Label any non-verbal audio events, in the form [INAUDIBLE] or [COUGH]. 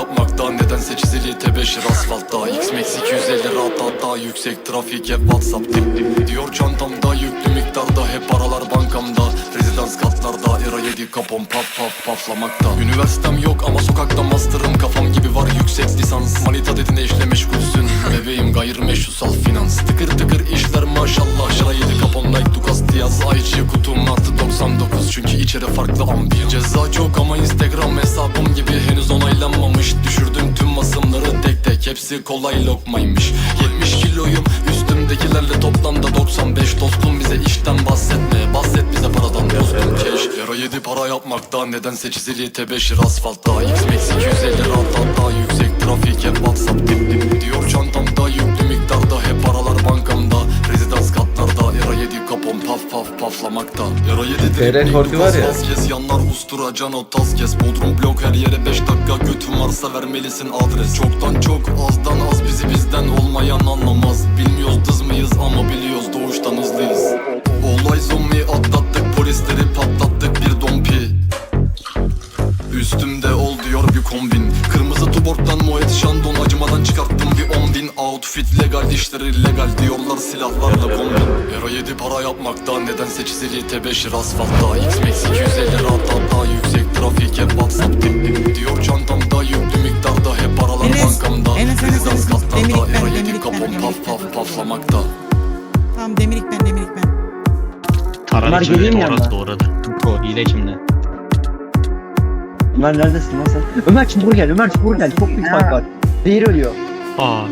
yapmakta Nedense çizili tebeşir asfaltta. X-Max 250 rahat hatta Yüksek trafik hep Whatsapp dip dip Diyor çantamda yüklü miktarda Hep paralar bankamda. Rezidans katlarda Era 7 kapon paf paf paflamakta. Üniversitem yok ama sokakta master'ım Kafam gibi var yüksek lisans. Manita dedin eşle meşgulsün. [LAUGHS] Bebeğim gayrimeşrusal finans. Tıkır tıkır işler maşallah. Şara 7 kapon like Dukas Diaz. Ayçi kutum artı 99 Çünkü içeri farklı ambiyans Ceza çok ama instagram hesabım Hepsi kolay lokmaymış. 70 kiloyum üstümdekilerle toplamda 95 Dostum. Bize işten bahsetme Bahset bize paradan dostum. Keş Yara 7 para yapmakta Nedense çizili tebeşir asfaltta. X-Max 250 rahat hatta Yüksek trafik hep whatsapp dip dip paflamakta Yara 7 Feren direkt Horti var ya. Kes yanlar ustura cano tas kes. Bodrum blok her yere 5 dakika götün varsa vermelisin adres. Çoktan çok azdan az bizi bizden olmayan anlamaz. Bilmiyoruz dız mıyız ama biliyoruz doğuştan hızlıyız. Olay zombi atlattık polisleri patlattık bir dompi. Üstümde ol diyor bir kombin. Kırmızı tuborgdan Moet Chandon Outfit legal işleri legal diyorlar silahlarla kombin Euro 7 para yapmakta Nedense çizili tebeşir asfaltta X-Max 250 rahat hatta Yüksek trafik hep whatsapp dip dip Diyor çantamda yüklü miktarda Hep paralar Enes, bankamda Enes, Enes, Enes, Demirlik ben, Euro 7 Demirlik ben, kapon Demirlik paf paf paflamakta Tamam demirik ben demirik ben. Ömer içinde geleyim mi doğradı yanına? doğradı. O hile şimdi. Ömer neredesin lan sen? Ömer çabuk gel Ömer çabuk gel çok büyük fark var. Zehir ölüyor. Aa